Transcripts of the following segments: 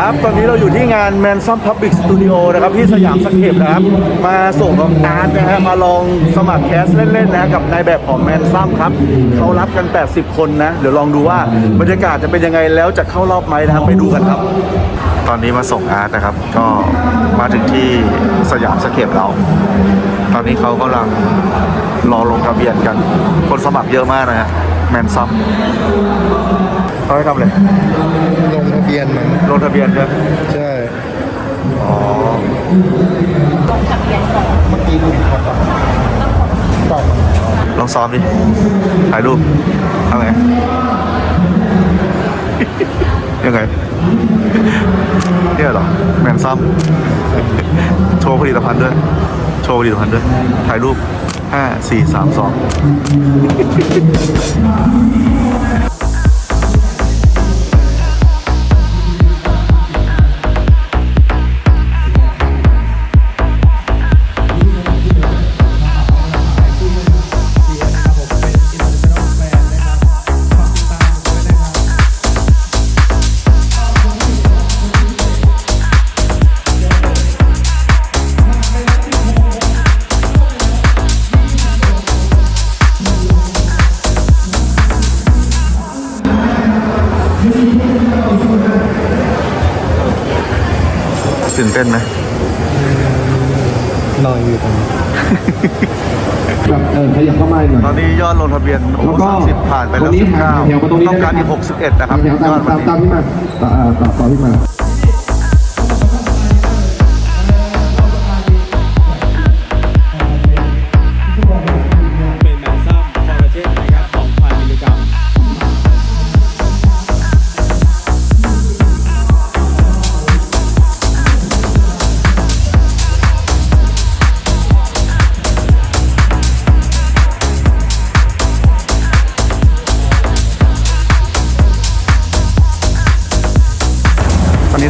ครับตอนนี้เราอยู่ที่งาน Man s o m Public Studio นะครับที่สยามสเคปนะครับ มาส่งน้องอาร์ตนะฮะมาลองสมัครแคสเล่นๆนะกับนายแบบของ Man s o m ครับเขารับกัน 80 คนนะ เดี๋ยวลองดูว่าบรรยากาศจะเป็นยังไงแล้วจะเข้ารอบไหมนะครับไปดูกันครับ ตอนนี้มาส่งอาร์ตนะครับ ก็มาถึงที่สยามสเคปเรา ตอนนี้เขากำลังรอลงทะเบียนกัน คนสมัครเยอะมากนะฮะแมนซัมเขาให้ทำ อะไรลงทะเบียนมันลงทะเบียนใช่ไหมใช่อ๋อเมื่อกี้ดูครับก่อนลองซ้อมดิถ่ายรูปเอาไงยังไงเนี่ยเหรอแมนซัมโชว์ผลิตภัณฑ์ด้วย โชว์ผลิตภัณฑ์ด้วย ถ่ายรูปห้าสี่สามสอง นเต้นไหมนอนอยู่ตรงนี้ครับเออขยับเข้ามาหน่อย ตอนนี้ยอดลงทะเบียนโอ้แล้วก็สามสิบผ่านไปแล้ววันนี้สิบเก้าหาแถวมาตรงนี้ต้องการได้อีกไหมหกสิบเอ็ดนะครับแถวตามยอดวัตานมนี้ ตามที่มาต่ออ่าต่อต่อที่มา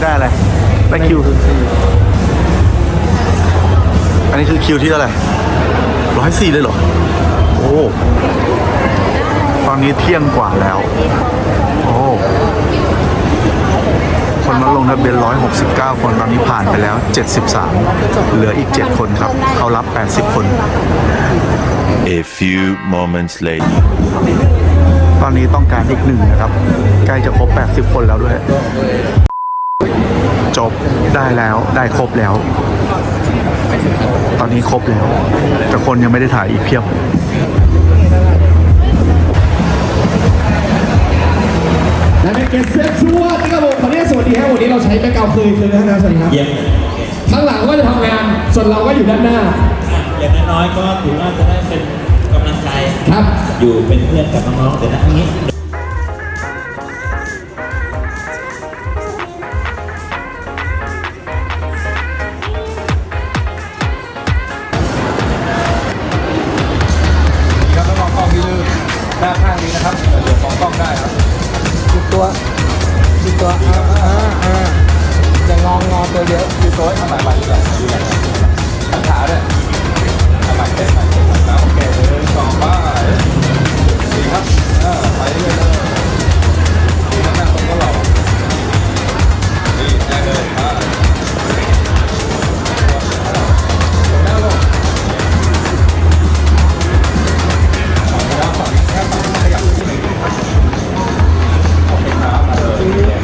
นนี้ได้อะไร ได้คิวอันนี้คือคิวที่เท่าไหร่ร้อยสี่เลยเหรอ โอ้ ตอนนี้เที่ยงกว่าแล้ว โอ้ คนมาลงทะเบียน169คน ตอนนี้ผ่านไปแล้ว73เหลืออีก7คนครับ เขารับ80คน A few moments later. ตอนนี้ต้องการอีกหนึ่งนะครับ ใกล้จะครบ 80 คนแล้วด้วยจบได้ แล้วได้ครบแล้ว ตอนนี้ครบแล้ว แต่คนยังไม่ได้ถ่ายอีกเพียบและในเกมเซตชัวร์นะครับผมขออนุญาตสวัสดีครับวันนี้เราใช้แบ็คกราวด์คืนคืนนะครับสวัสดีครับเยี่ยมข้างหลังก็จะทำงาน ส่วนเราก็อยู่ด้านหน้า อย่างน้อยๆก็ถือว่าจะได้เป็นกำลังใจครับ อยู่เป็นเพื่อนกับน้องๆเดี๋ยวนะนี้ หน้าข้างนี้นะครับเดี๋ยวมองกล้องได้ครับจุดตัวจุดตัวอ่าอ่าอ่าอย่างงองงอตัวเดียวจุดตัวให้ทำไมมาดีกว่าดีกว่าทั้งขาด้วยทำไมเต้นใหม่เต้นใหม่นะโอเคเลยสองบ้าดีครับเออไปเรื่อย Yeah.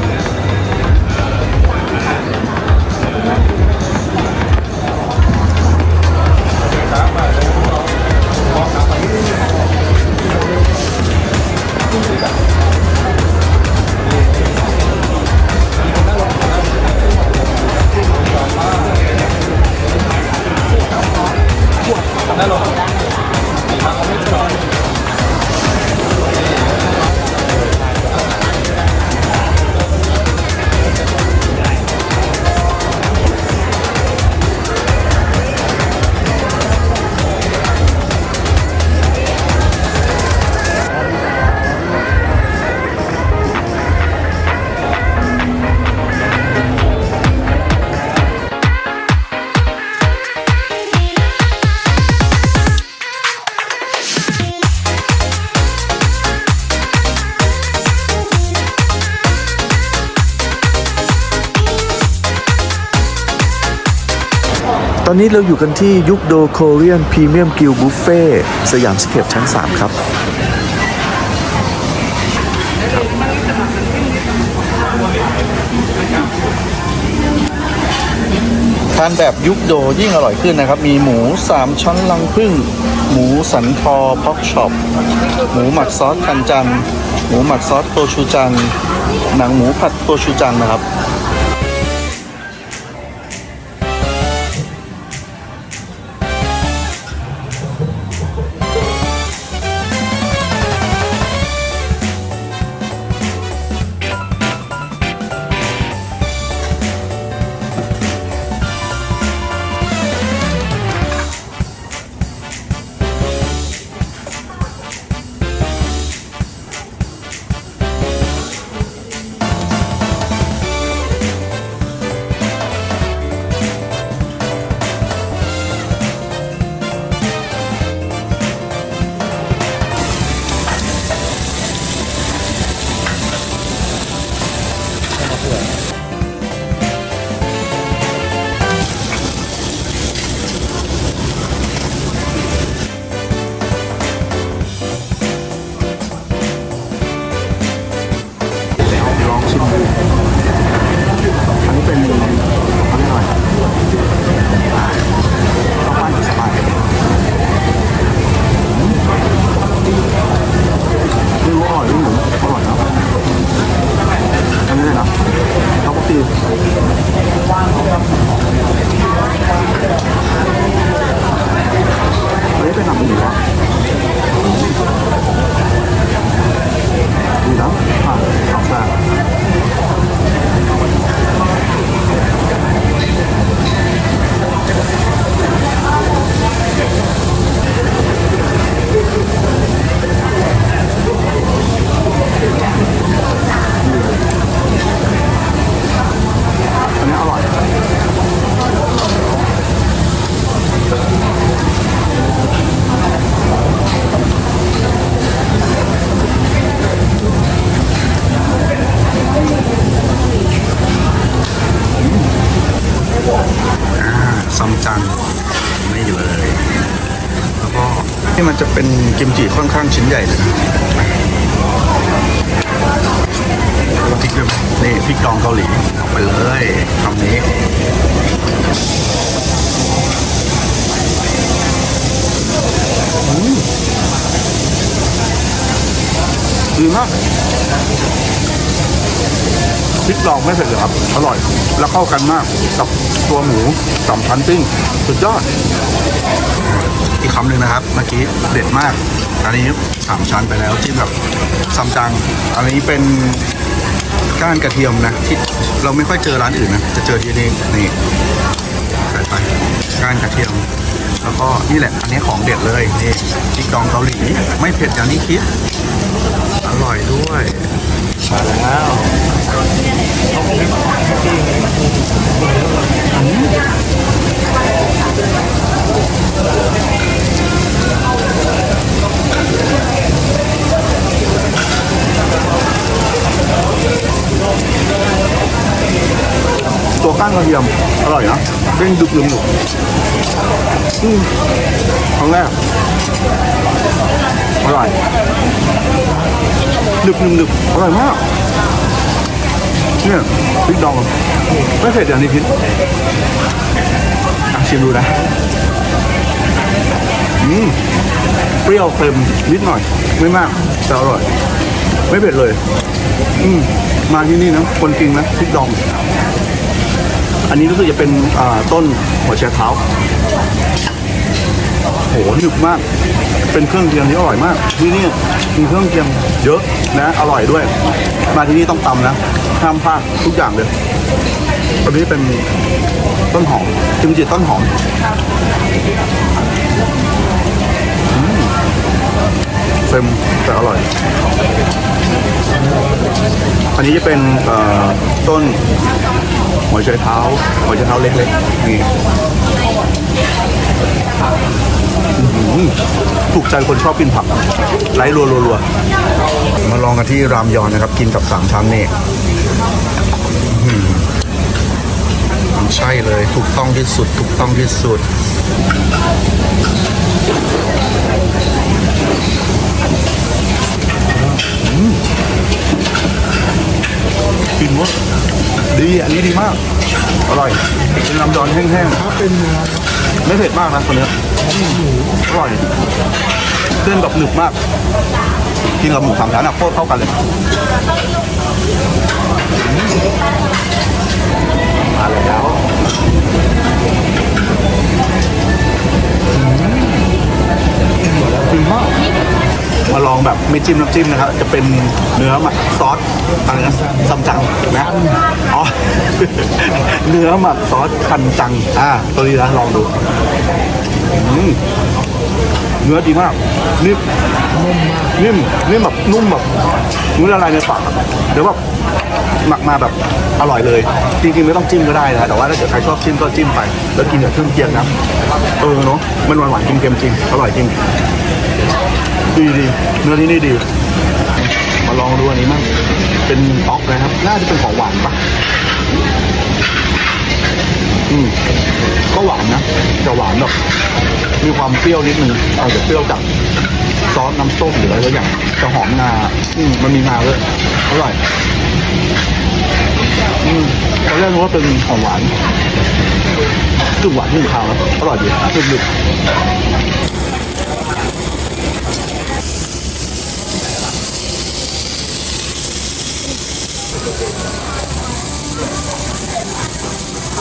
ตอนนี้เราอยู่กันที่ยุคโดโคเรียนพรีเมียมกิลบุฟเฟ่สยามสเคปชั้น 3 ครับ ทานแบบยุคโดยิ่งอร่อยขึ้นนะครับ มีหมู 3ช้อนลังพึ่ง หมูสันคอพ็อกช็อป หมูหมักซอสคันจัน หมูหมักซอสโกชูจังหนังหมูผัดโกชูจังนะครับ จังไม่อยู่เลย แล้วก็นี่มันจะเป็นกิมจิค่อนข้างชิ้นใหญ่เลยนะแล้วพริกด้วยไหมนี่พริกดองเกาหลีเอาไปเลยคำนี้ดีมาก พริกดองไม่เผ็ดเลยครับ อร่อย แล้วเข้ากันมากกับตัวหมูสามชั้นปิ้ง สุดยอด อีกคำหนึ่งนะครับ เมื่อกี้เด็ดมาก อันนี้สามชั้นไปแล้วที่แบบซัมจัง อันนี้เป็นก้านกระเทียมนะที่เราไม่ค่อยเจอร้านอื่นนะ จะเจอที่นี่นี่ใส่ไปก้านกระเทียม แล้วก็นี่แหละ อันนี้ของเด็ดเลยนี่พริกดองเกาหลี ไม่เผ็ดอย่างที่คิด อร่อยด้วย มาแล้วตัวก้านกระเทียม อร่อยนะเด้งดึกลืมหนุกอืมครั้งแรก อร่อยหนึบหนึบหนึบอร่อยมากเนี่ยพริกดองไม่เผ็ดอย่างที่คิดอะชิมดูนะอืมเปรี้ยวเค็มนิดหน่อย ไม่มากแต่อร่อย ไม่เผ็ดเลย อืมมาที่นี่นะคนจริงนะพริกดอง อันนี้รู้สึกจะเป็นต้นหัวไชเท้าโหหนึบมาก เป็นเครื่องเคียงที่อร่อยมาก ที่นี่มีเครื่องเคียงเยอะนะอร่อยด้วย มาที่นี่ต้องตำนะห้ามพลาดทุกอย่างเลยอันนี้เป็นต้นหอมจิมจิต้นหอมเค็มแต่อร่อย อันนี้จะเป็นต้นหัวไชเท้าหัวไชเท้าเล็กๆนี่ ถูกใจคนชอบกินผักไล่รัวรัวๆมาลองกันที่รามยอนนะครับ กินกับสามชั้นนี่อื้อหืออืใช่เลยถูกต้องที่สุด ถูกต้องที่สุดกินวะดีอันนี้ดีมาก อร่อยเป็นลำดอนแห้งๆถ้าเป็นเนื้อไม่เผ็ดมากนะคนเนี้ย อร่อยเส้นแบบหนึบมากกินกับหมูสามชั้นอะโคตรเข้ากันเลยมาแล้วดีมากมาลองแบบไม่จิ้มน้ำจิ้มนะครับ จะเป็นเนื้อหมักซอสอะไรนะซัมจังนไหมอ๋อเนื้อหมักซอสคันจังอ่าตัวนี้นะลองดู อืมเนื้อดีมากนิ่มนิ่มนิ่มแบบนุ่มแบบนื้อละลายในปากเดี๋ยวแบบหมักมาแบบอร่อยเลย จริงๆไม่ต้องจิ้มก็ได้นะแต่ว่าถ้าเกิดใครชอบจิ้มก็จิ้มไป แล้วกินกับเครื่องเคียงนะเออเนาะมันหวานๆเค็มๆจริงอร่อยจริงดีดีเนื้อที่นี่ดี มาลองดูอันนี้มั่งเป็นป๊อกนะครับ น่าจะเป็นของหวานปะ อืมก็หวานนะแต่หวานแบบมีความเปรี้ยวนิดนึงเอาจะเปรี้ยวจากซอสน้ำส้มหรืออะไรสักอย่างจะหอมงาอืมมันมีงาด้วยอร่อยอืมตอนแรกนึกว่าเป็นของหวานกึ่งหวานกึ่งคาวนะอร่อยดีกึ่งดึกอ่า เ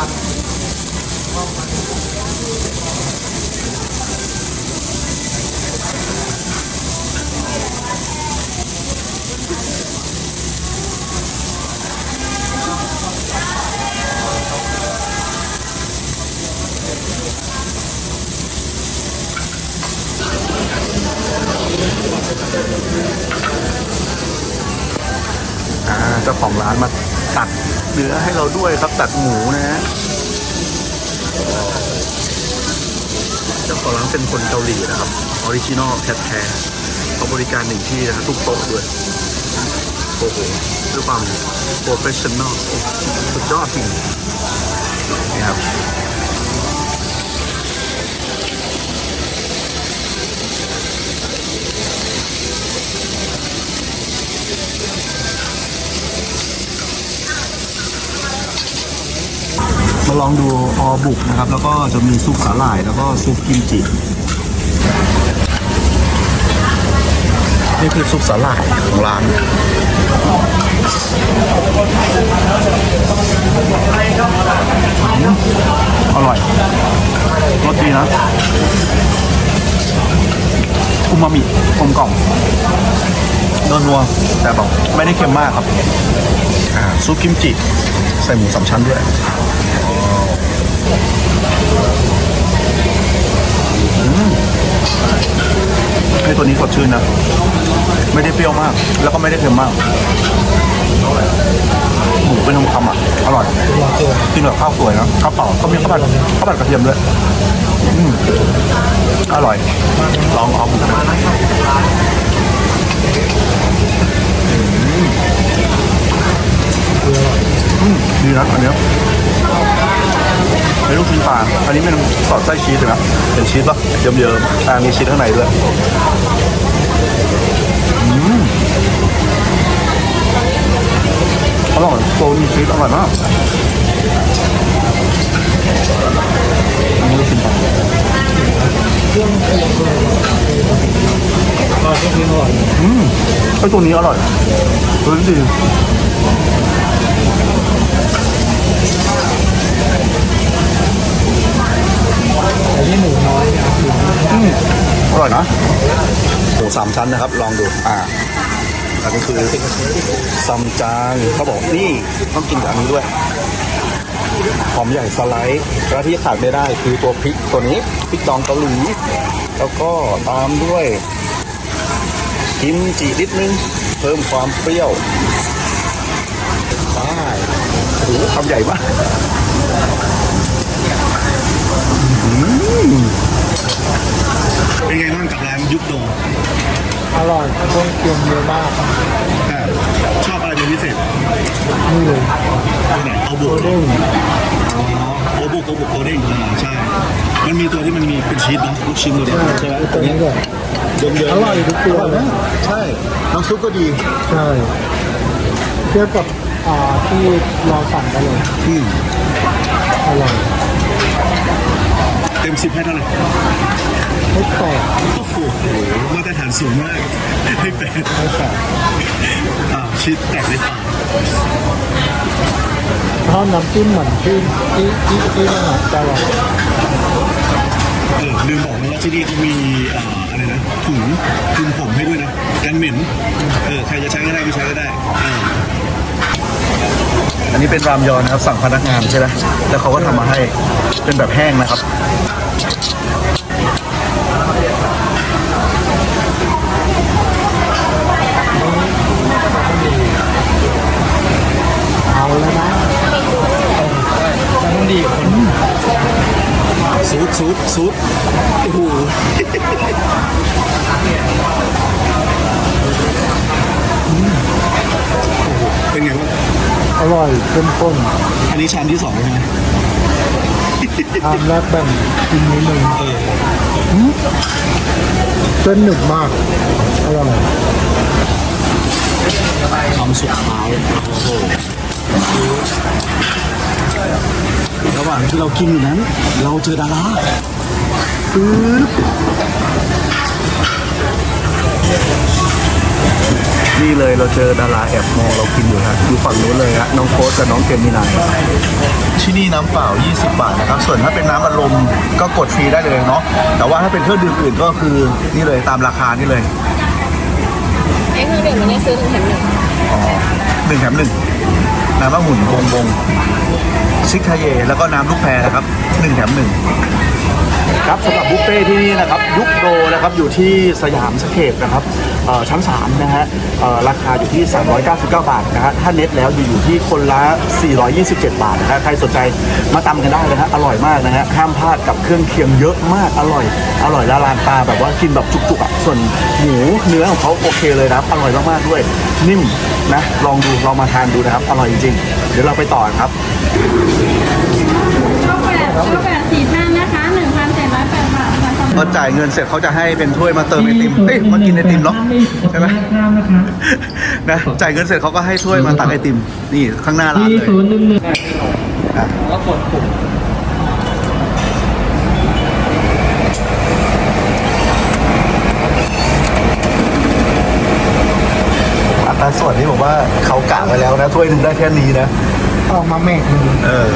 จ้าของร้านมา ตัดเนื้อให้เราด้วยครับตัดหมูนะฮะเจ้าของร้านเป็นคนเกาหลีนะครับออริจินอลแท้ๆเขาบริการหนึ่งที่นะทุกโต๊ะด้วยโอ้โหด้วยความโปรเฟชชั่นอลสุดยอดจริงนะครับ ลองดูออบุกนะครับ แล้วก็จะมีซุปสาหร่าย แล้วก็ซุปกิมจิ นี่คือซุปสาหร่ายของร้านอร่อยรสดีนะอูมามิกลมกล่อมนัวนัวๆแต่แบบไม่ได้เค็มมากครับ ซุปกิมจิ ใส่หมูสามชั้นด้วย ให้ตัวนี้สดชื่นนะ ไม่ได้เปรี้ยวมาก แล้วก็ไม่ได้เค็มมากหมูเป็นคำอะ อร่อยกินแบบข้าวสวยนะข้าวเปล่าก็มีข้าวผัดข้าวผัดกระเทียมด้วยอืมอร่อย ลองเอาดูนะดีนะอันเนี้ย เป็นลูกชิ้นปลา อันนี้เป็นสอดไส้ชีสเลยนะเห็นชีสปะเยิ้มๆอ่ามีชีสข้างในด้วยอืมอร่อยโซนชีสอร่อยมากอันนี้ลูกชิ้นปลาอร่อยอืมไอตัวนี้อร่อยตัวนี้ดี แต่ที่หมูน้อยเนี่ยอืมอร่อยนะหมูสามชั้นนะครับ ลองดูอ่าอันนี้คือซัมจางเขาบอกนี่ต้องกินกับอันนี้ด้วยหอมใหญ่สไลด์และที่ขาดไม่ได้คือตัวพริกตัวนี้พริกดองเกาหลีแล้วก็ตามด้วยกิมจินิดนึง เพิ่มความเปรี้ยว โอ้โหคำใหญ่มากอืมเป็นไงบ้างกับร้านยุบดงอร่อยเครื่องเคียงเยอะมากอ่าชอบอะไรเป็นพิเศษนี่เลยตัวไหนเอาบุกเด้งอ๋อโกบุกโกเด้งอ่าใช่ มันมีตัวที่มันมีเป็นชีสเนาะลูกชิ้นตัวเนี้ยใช่ไหมตัวนี้ก็เยิ้มๆอร่อยทุกตัวนะ ใช่น้ำซุปก็ดี ใช่เทียบกับ อ่าที่เราสั่งไปเลยอืมอร่อยเต็มสิบให้เท่าไหร่ไม่แตกโอ้โหมาตรฐานสูงมากให้แปดไม่แตกอ่าชีสแตกในปากถ้าน้ำจิ้มเหมือนที่ที่ที่ที่นั่นอะจะอร่อยเออลืมบอกนะว่าที่นี่เขามีอ่าอะไรนะถุงคลุมผมให้ด้วยนะกันเหม็นเออใครจะใช้ก็ได้ไม่ใช้ก็ได้เออ อันนี้เป็นรามยอนนะครับ สั่งพนักงานใช่ไหมแล้วเขาก็ทำมาให้เป็นแบบแห้งนะครับ เอาแล้วนะต้องดีคนซุปซุปซุปโอ้โห ร่อยเข้มข้นอันนี้ชามที่สองใช่ไหมทานแรกแบ่งกินนิดนึงเออเส้นหนึบมากอร่อยทำสุกเท้าโอ้โหระหว่างที่เรากินอยู่นั้น เราเจอดาราปึ๊บ นี่เลยเราเจอดาราแอบมองเรากินอยู่ฮะอยู่ฝั่งนู้นเลยฮะน้องโค้ชกับน้องเกมมินายที่นี่น้ำเปล่า 20 บาทนะครับ ส่วนถ้าเป็นน้ำอัดลมก็กดฟรีได้เลยเนาะแต่ว่าถ้าเป็นเครื่องดื่มอื่นก็คือนี่เลยตามราคานี่เลยไอ้เครื่องดื่มมันได้ซื้อหนึ่งแถมหนึ่งอ๋อหนึ่งแถมหนึ่งน้ำมะหุ่นบงบงซิกทาเย แล้วก็น้ำลูกแพรนะครับหนึ่งแถมหนึ่ง ครับสำหรับบุฟเฟ่ที่นี่นะครับยุคโดนะครับอยู่ที่สยามสเคปนะครับเอ่อชั้น3นะฮะเอ่อราคาอยู่ที่ 399 บาทนะฮะถ้าเน็ตแล้วอยู่ที่คนละ 427 บาทนะฮะใครสนใจมาตำกันได้นะฮะอร่อยมากนะฮะห้ามพลาดกับเครื่องเคียงเยอะมากอร่อย อร่อยละลานตาแบบว่ากินแบบจุกๆอะส่วนหมูเนื้อของเขาโอเคเลยนะครับอร่อยมากๆด้วยนิ่มนะลองดูลองมาทานดูนะครับอร่อยจริงๆเดี๋ยวเราไปต่อครับข้าแปดข้าแปดสี่ท่า พอจ่ายเงินเสร็จเขาจะให้เป็นถ้วยมาเติมไอติมเอ้ยมากินไอติมเหรอใช่ไหมนะจ่ายเงินเสร็จเขาก็ให้ถ้วยมาตักไอติม นี่ข้างหน้าร้านเลยอะแล้วกดปุ่มอัตราส่วนที่บอกว่าเขากะไว้แล้วนะถ้วยหนึ่งได้แค่นี้นะออกมาแม่กหนึ่งเออ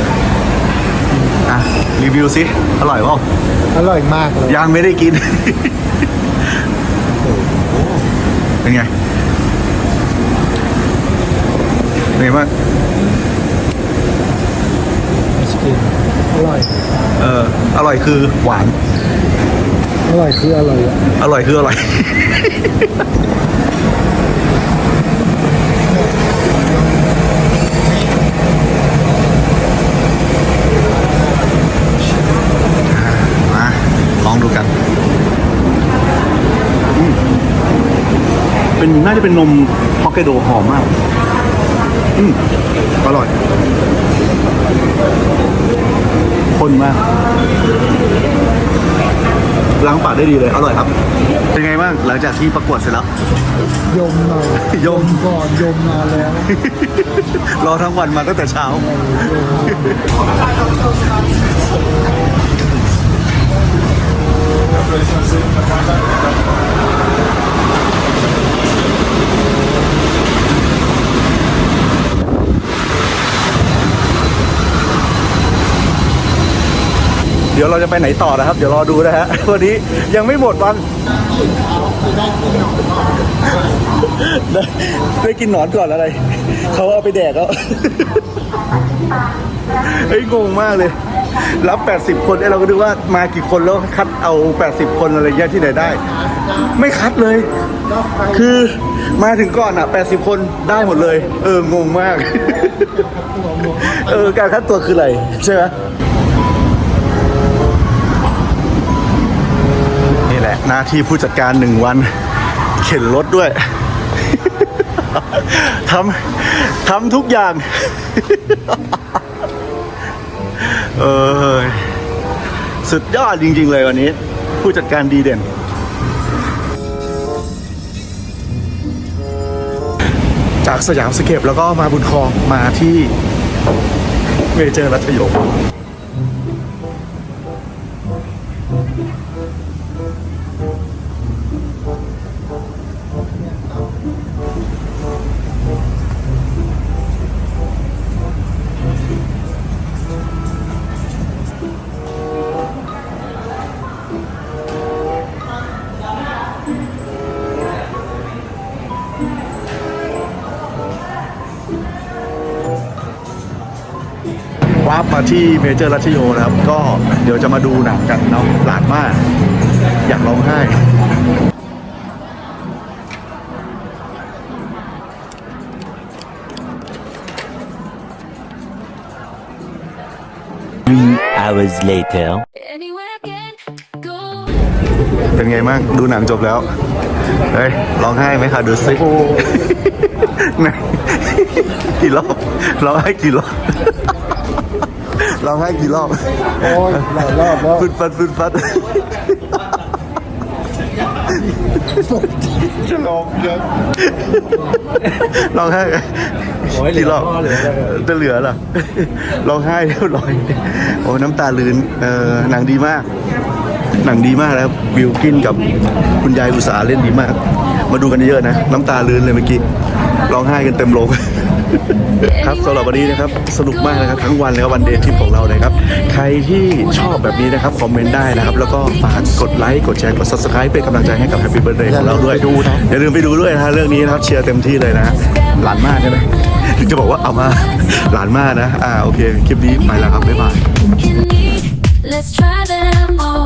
อะรีวิวสิอร่อยเปล่าอร่อยมากเลยยังไม่ได้กิน เป็นไงเป็นไงบ้างไอศกรีมอร่อย เอออร่อยคือหวาน อร่อยคืออร่อยอะอร่อยคืออร่อย มาลองดูกันอืม เป็นน่าจะเป็นนมฮอกไกโดหอมมาก อืมอร่อยข้นมากล้างปากได้ดีเลย อร่อยครับ เป็นไงบ้างหลังจากที่ประกวดเสร็จแล้ว ยมหน่อยยม ก่อนยมนานแล้วรอทั้งวันมาตั้งแต่เช้าเดี๋ยวเราจะไปไหนต่อนะครับ เดี๋ยวรอดูนะฮะวันนี้ยังไม่หมดวันได้ได้กินหนอนก่อนอะไรเขาเอาไปแดกแล้วเฮ้ยงงมากเลย รับ 80 คนเอ้เราก็ดูว่ามากี่คนแล้วคัดเอา 80 คนอะไรเงี้ยที่ไหนได้ ไม่คัดเลย คือมาถึงก่อนอะ 80 คนได้หมดเลย เอองงมาก เออการคัดตัวคืออะไร ใช่ไหม ละหน้าที่ผู้จัดการหนึ่งวัน เข็นรถด้วยทำทำทุกอย่าง เออสุดยอดจริง ๆ เลยวันนี้ ผู้จัดการดีเด่น จากสยามสเคปแล้วก็มาบุญครองมาที่เมเจอร์รัชโย วาร์ปมาที่เมเจอร์รัชโยนะครับ ก็เดี๋ยวจะมาดูหนังกันเนาะหลานมาก อยากร้องไห้ Three hours later. Anywhere I can go. เป็นไงบ้างดูหนังจบแล้ว เฮ้ยร้องไห้ไหมคะดูสิไหนกี่รอบร้องไห้กี่รอบ ร้องไห้กี่รอบ โอ้ยหลายรอบแล้วฟึดฟัดฟึดฟัดจะลองเยอะร้องไห้โอ้ยเหลือกี่รอบพ่อเหลือเลยจะเหลือเหรอร้องไห้เรียบร้อยโอ้น้ำตาลื้นเออหนังดีมาก หนังดีมากนะครับวิวกินกับคุณยายอุตสาห์เล่นดีมาก มาดูกันเยอะนะ น้ำตาลื้นเลยเมื่อกี้ร้องไห้กันเต็มโรง ครับสำหรับวันนี้นะครับสนุกมากนะครับทั้งวันเลยครับวันเดย์ทริปของเราเลยครับ ใครที่ชอบแบบนี้นะครับคอมเมนต์ได้นะครับ แล้วก็ฝากกดไลค์กดแชร์กด subscribe เป็นกำลังใจให้กับ Happy Birthday ของเราด้วยอย่าลืมไปดูนะอย่าลืมไปดูด้วยนะฮะเรื่องนี้นะครับเชียร์เต็มที่เลยนะหลานมากใช่ไหมถึงจะบอกว่าเอามาหลานมากนะอ่าโอเคคลิปนี้ไปแล้วครับบ๊ายบาย Let's try them all.